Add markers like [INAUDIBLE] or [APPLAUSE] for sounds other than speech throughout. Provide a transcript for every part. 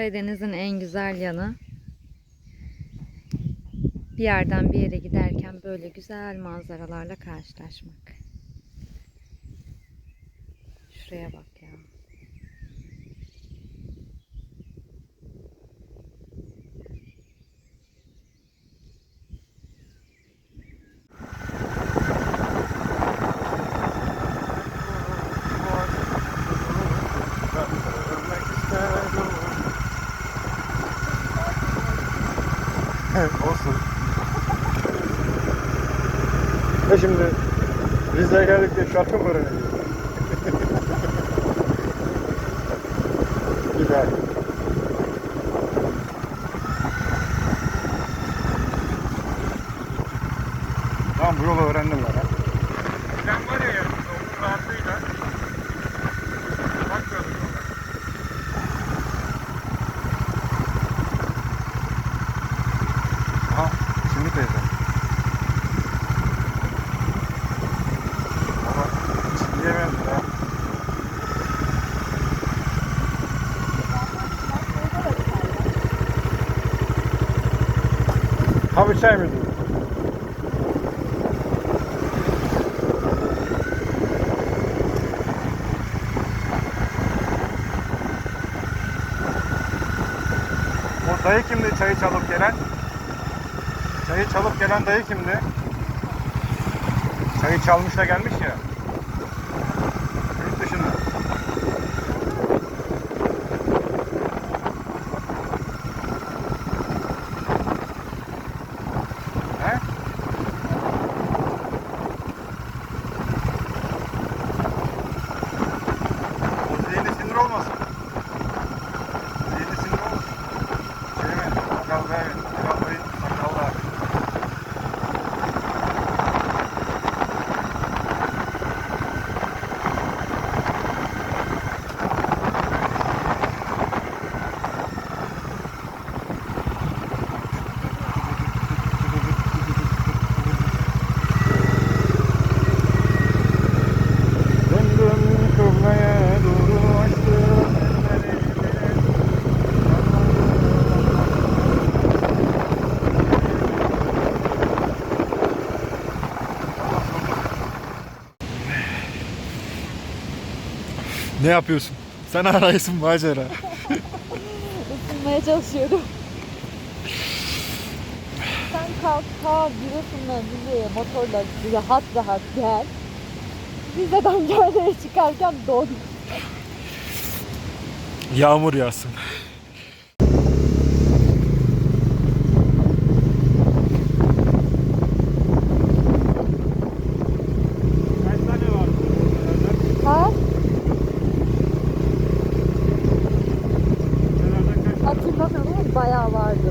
Karadeniz'in en güzel yanı bir yerden bir yere giderken böyle güzel manzaralarla karşılaşmak. Şuraya bak ya. Olsun. Ve şimdi Rize'ye geldik diye şarkı mı öğrenelim? Güzel. Ben. ha. Sen var ya onun rahatlığıyla bakmıyorduk yola. Aha şimdi teyze. Ama hiç yiyemem ya. Abi çay mı diyor? O dayı kimdi çayı çalıp gelen? Çayı çalıp gelen dayı kimdi? Çayı çalmış da gelmiş ya. Ne yapıyorsun? Sen arayısın macera. Isınmaya çalışıyorum. Sen kalk ta Giresun'la Rize'ye motorla rahat rahat gel. Rize'den Gerde'ye çıkarken don. Yağmur yağsın. Lord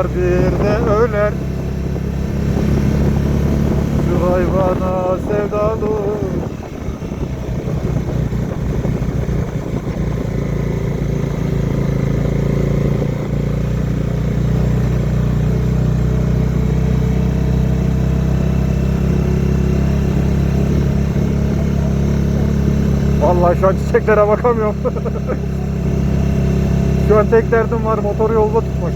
donar bir de öler Şu hayvana sevdalı Vallahi şu an çiçeklere bakamıyorum. [LAUGHS] Şu an tek derdim var motoru yolda tutmak.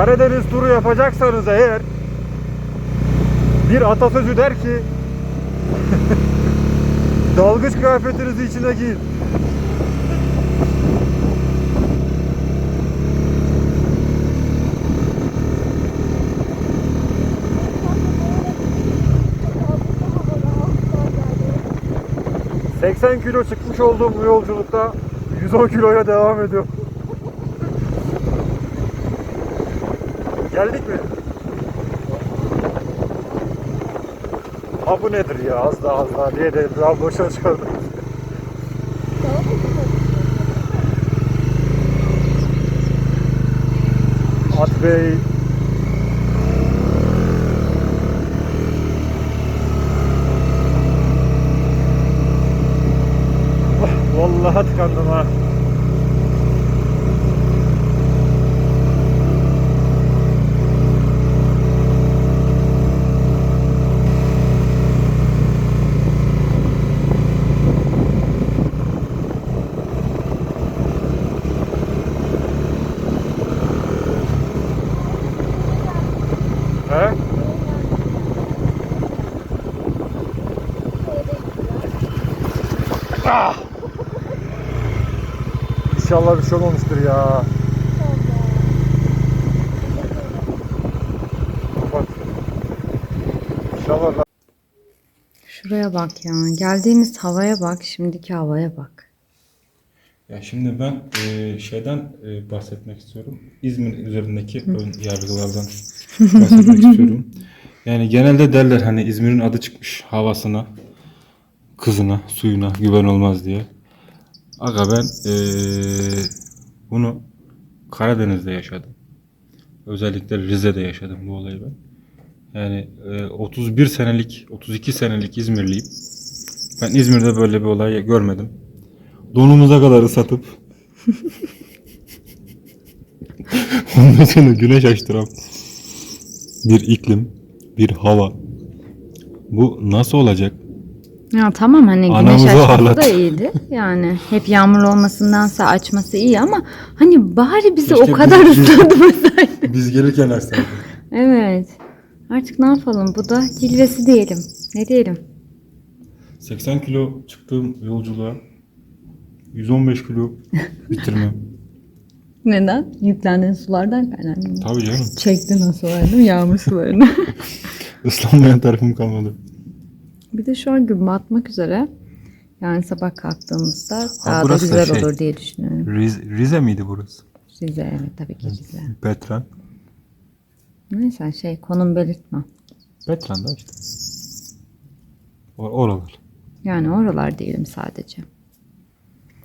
Karadeniz turu yapacaksanız eğer bir atasözü der ki [LAUGHS] dalgıç kıyafetinizi içine giyin. ...80 kilo çıkmış olduğum bu yolculukta 110 kiloya devam ediyor. Geldik mi? Ha bu nedir ya az daha az daha diye de daha boşa çıkardım. At Bey. Oh, Vallahi tıkandım ha. He? Ah! İnşallah bir şey olmamıştır ya. Kapat. İnşallah Şuraya bak ya. Geldiğimiz havaya bak. Şimdiki havaya bak. Ya şimdi ben e, şeyden e, bahsetmek istiyorum. İzmir üzerindeki ön yargılardan bahsetmek [LAUGHS] istiyorum. Yani genelde derler hani İzmir'in adı çıkmış havasına, kızına, suyuna güven olmaz diye. Aga ben e, bunu Karadeniz'de yaşadım. Özellikle Rize'de yaşadım bu olayı ben. Yani e, 31 senelik, 32 senelik İzmirliyim. Ben İzmir'de böyle bir olay görmedim donumuza kadar ıslatıp [LAUGHS] ondan sonra güneş açtıran bir iklim, bir hava. Bu nasıl olacak? Ya tamam hani güneş Anamızı açması ağlat. da iyiydi. Yani hep yağmur olmasındansa açması iyi ama hani bari bizi Keşke o kadar biz- ıslatmasaydı. [LAUGHS] Biz gelirken açsaydık. Evet. Artık ne yapalım? Bu da cilvesi diyelim. Ne diyelim? 80 kilo çıktığım yolculuğa 115 kilo bitirmem. [LAUGHS] Neden? Yüklendiğin sulardan kaynaklı. Tabii canım. Çektin o sularını, yağmur sularını. [LAUGHS] Islanmayan tarafım kalmadı. Bir de şu an gün batmak üzere. Yani sabah kalktığımızda daha da güzel şey. olur diye düşünüyorum. Rize, Rize miydi burası? Rize evet tabii ki Rize. Petran. Neyse şey konum belirtme. Petran da işte. O- oralar. Yani oralar diyelim sadece.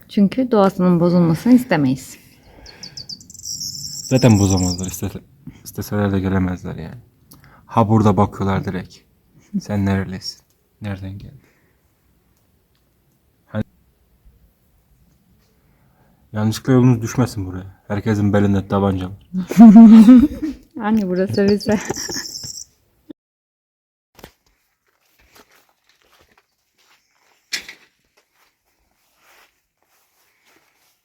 Çünkü doğasının bozulmasını istemeyiz. Zaten bozamazlar. İstese, isteseler de gelemezler yani. Ha burada bakıyorlar direkt. Sen nerelisin? Nereden geldin? Hani... Yanlışlıkla yolunuz düşmesin buraya. Herkesin belinde tabanca var. [LAUGHS] Hani burası bize.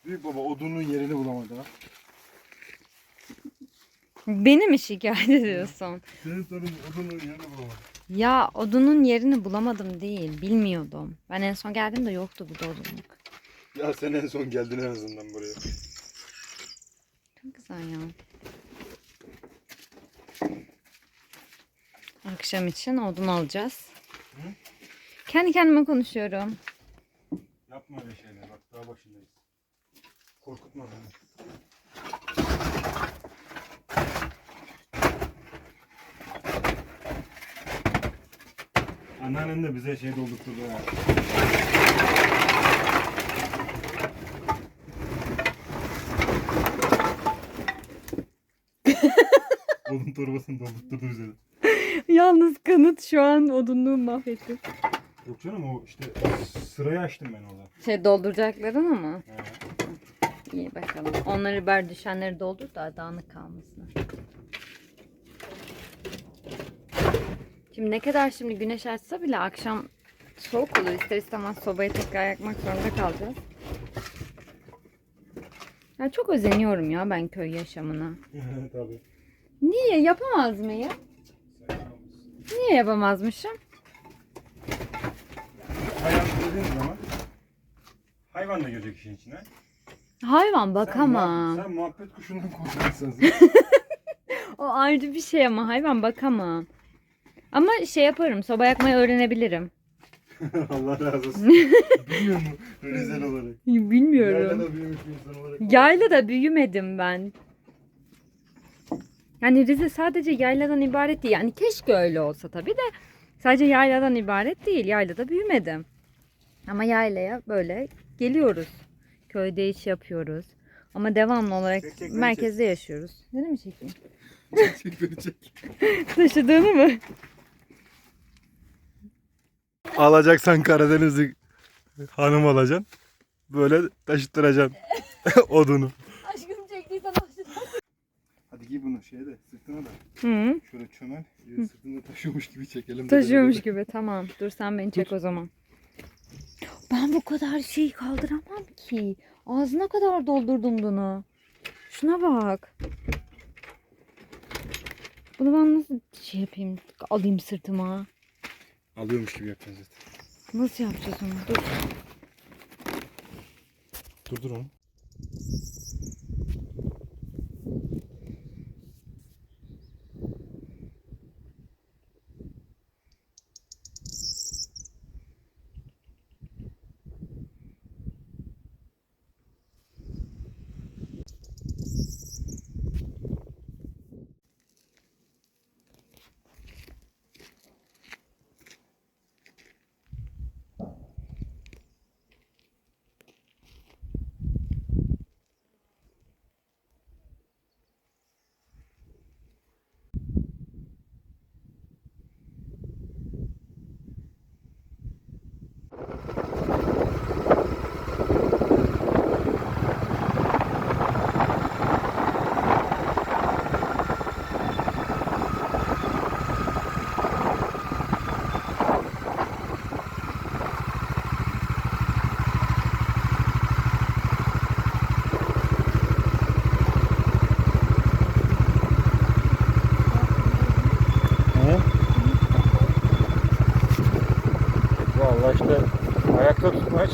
Büyük baba odunun yerini bulamadı ha. Beni mi şikayet ediyorsun? Senin sorun odunun yerini bulamadı. Ya odunun yerini bulamadım değil. Bilmiyordum. Ben en son geldiğimde yoktu burada odunluk. Ya sen en son geldin en azından buraya. Çok güzel ya. Akşam için odun alacağız. Kendi kendime konuşuyorum. Yapma öyle şeyler bak daha başındayız. Korkutma beni. Anneannen de bize şey doldurtturdu ya. [LAUGHS] Odun torbasını doldurtturdu bize de. Yalnız kanıt şu an odunluğu mahvetti. Yok canım o işte sırayı açtım ben orada. Şey dolduracakların ama. He. İyi bakalım. Onları biber düşenleri doldur da dağınık kalmasın. Şimdi ne kadar şimdi güneş açsa bile akşam soğuk olur. İster istemez sobayı tekrar yakmak zorunda kalacağız. Ya çok özeniyorum ya ben köy yaşamına. [LAUGHS] Tabii. Niye yapamaz mıyım? Niye yapamazmışım? Hayvan dediğin zaman hayvan da girecek işin içine. Hayvan Sen, bakamam. muha- sen muhabbet kuşundan [LAUGHS] korkarsın sen. O ayrı bir şey ama hayvan bakamam. Ama şey yaparım soba yakmayı öğrenebilirim. [LAUGHS] Allah razı olsun. [LAUGHS] Bilmiyor mu Rizel olarak? Bilmiyorum. Yaylada büyümüş bir insan olarak. Yayla da büyümedim ben. Yani Rize sadece yayladan ibaret değil. Yani keşke öyle olsa tabii de sadece yayladan ibaret değil. Yaylada büyümedim. Ama yaylaya böyle geliyoruz. Köyde iş yapıyoruz. Ama devamlı olarak Çek, çek, merkezde yaşıyoruz. Ne mi çekeyim? Çek beni çek. [LAUGHS] Taşıdığını mı? Alacaksan Karadenizli hanım alacaksın. Böyle taşıttıracaksın [LAUGHS] odunu. Aşkım çektiysen Hadi giy bunu şeye de sırtına da. Hı, Şöyle çömel. e, Sırtında taşıyormuş gibi çekelim. de taşıyormuş gibi tamam. Dur sen beni çek o zaman. Ben bu kadar şeyi kaldıramam ki. Ağzına kadar doldurdum bunu. Şuna bak. Bunu ben nasıl şey yapayım? Alayım sırtıma. Alıyormuş gibi yapacaksın zaten. Nasıl yapacağız onu? Dur. Durdur onu.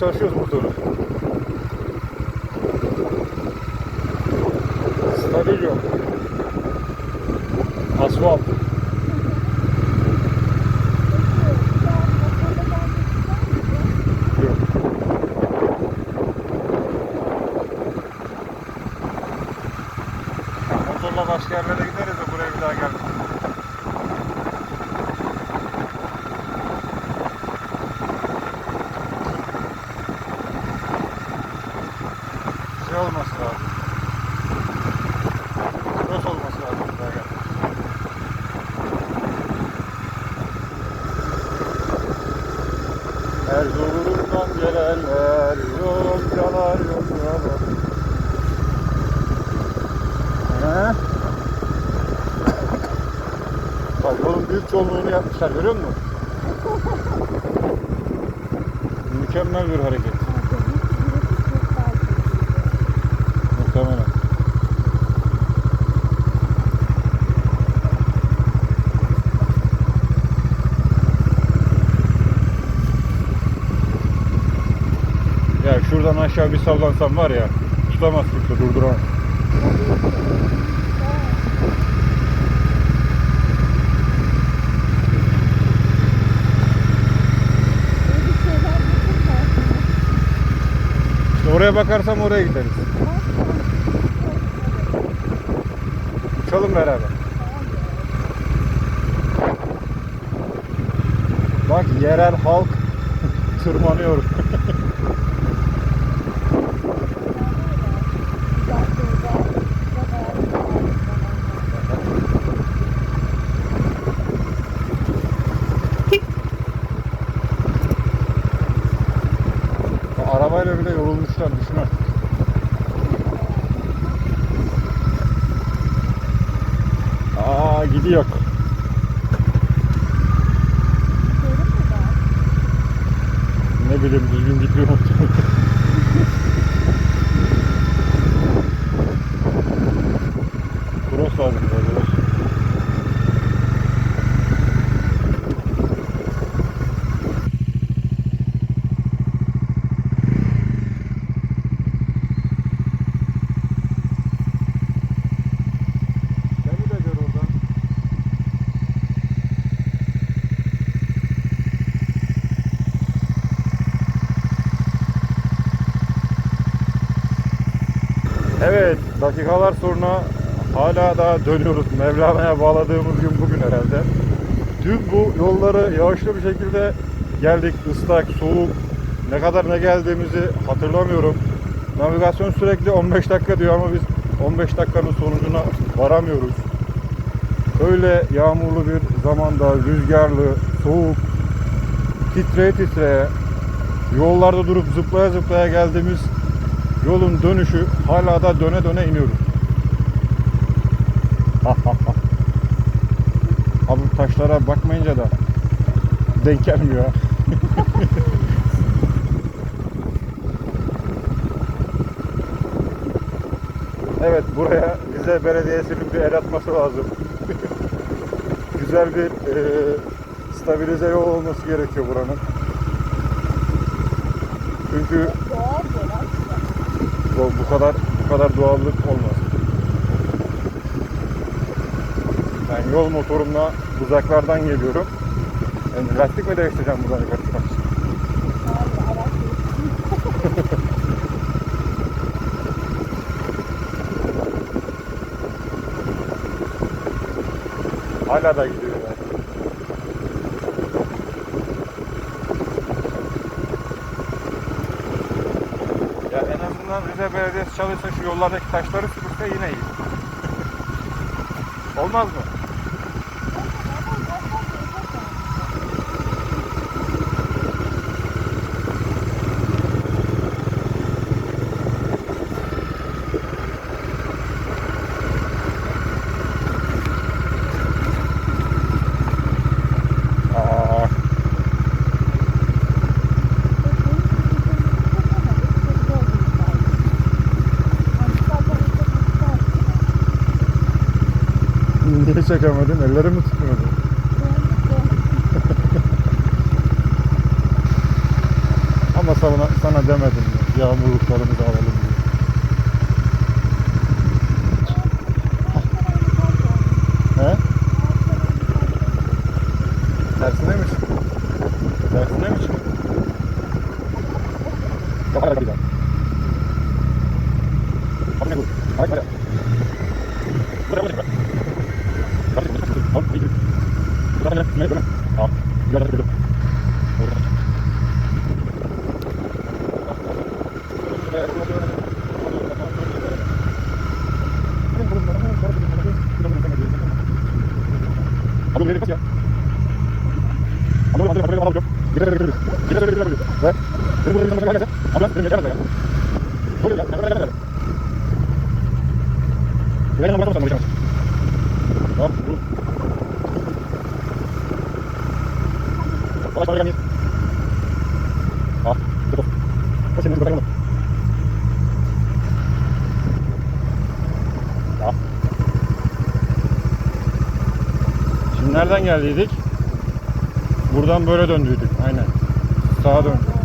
Çalışıyoruz yapmışlar görüyor musun? Mükemmel bir hareket. Muhtemelen. Ya şuradan aşağı bir sallansam var ya tutamaz kimse durduramaz. İşte oraya bakarsam oraya gideriz. Uçalım beraber. Bak yerel halk [LAUGHS] tırmanıyor. Arabayla bile yorulmuşlar düşün artık. Aa gidiyor. Ne bileyim düzgün gitmiyor muhtemelen. Cross lazım biraz yavaş. Seni de gör oradan. Evet, dakikalar sonra hala da dönüyoruz. Mevlana'ya bağladığımız gün bugün herhalde. Dün bu yolları yağışlı bir şekilde geldik. ıslak, soğuk. Ne kadar ne geldiğimizi hatırlamıyorum. Navigasyon sürekli 15 dakika diyor ama biz 15 dakikanın sonucuna varamıyoruz. Öyle yağmurlu bir zamanda rüzgarlı, soğuk, titreye titreye yollarda durup zıplaya zıplaya geldiğimiz yolun dönüşü hala da döne döne iniyoruz. [LAUGHS] Abi taşlara bakmayınca da denk gelmiyor. [LAUGHS] evet buraya Rize Belediyesi'nin bir el atması lazım. [LAUGHS] Güzel bir e, stabilize yol olması gerekiyor buranın. Çünkü bu, kadar bu kadar doğallık olmaz. Ben yol motorumla uzaklardan geliyorum. Yani lastik mi değiştireceğim buradan yukarı? [LAUGHS] Hala da gidiyor yani. Ya en azından Rize Belediyesi çalışsa şu yollardaki taşları süpürse yine iyi. Olmaz mı? Niye çekemedin? Ellerimi tutmadı. [LAUGHS] Ama sana, sana demedim mi? Yağmurluklarımızı alalım diye. He? Tersine mi çıktın? Kapat hadi bir daha. Hadi ne bu? Hadi hadi. Buraya buraya buraya. Hadi hadi. Hadi iyi. Hadi hadi. Ne böyle? Aa. Güzel hadi gidelim. Oradan. Abi nereye kaç ya? Abi abi abi abi. Gidelim gidelim. Gidelim gidelim gidelim. Ve benim buraya gitmem gerekirse. Abi benim yeter ya. Böyle ya. Böyle böyle. Buraya mı bakalım sen Tamam. Kolay kolay gelmeyiz. Ah, dur. Şimdi köpek oldu. Ya. Şimdi nereden geldiydik? Buradan böyle döndüydük. Aynen. Sağa döndük.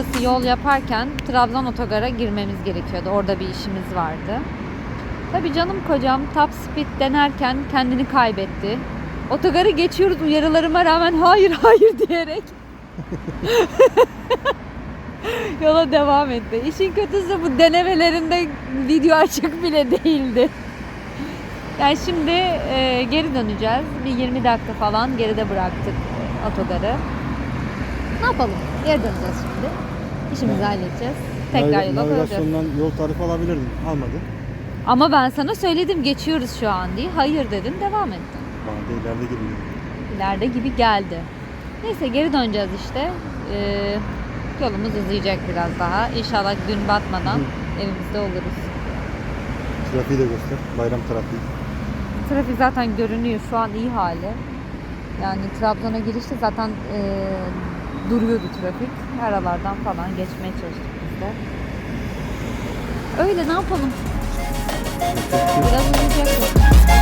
Arası yol yaparken Trabzon otogara girmemiz gerekiyordu. Orada bir işimiz vardı. Tabii canım kocam top speed denerken kendini kaybetti. Otogarı geçiyoruz uyarılarıma rağmen hayır hayır diyerek. [LAUGHS] Yola devam etti. İşin kötüsü bu denemelerinde video açık bile değildi. Yani şimdi e, geri döneceğiz. Bir 20 dakika falan geride bıraktık otogarı. Ne yapalım? Geri döneceğiz şimdi. İşimizi halledeceğiz. Tekrar yola koyacağız. Navigasyondan yol tarifi alabilirdim. Almadı. Ama ben sana söyledim geçiyoruz şu an diye. Hayır dedin devam ettin. Bana da ileride girmiyor. İleride gibi geldi. Neyse geri döneceğiz işte. Ee, yolumuz uzayacak biraz daha. İnşallah gün batmadan evimizde oluruz. Trafiği de göster. Bayram trafiği. Trafik zaten görünüyor şu an iyi hali. Yani Trabzon'a girişte zaten e, duruyordu trafik. Aralardan falan geçmeye çalıştık biz de. Öyle ne yapalım? Biraz uzayacak.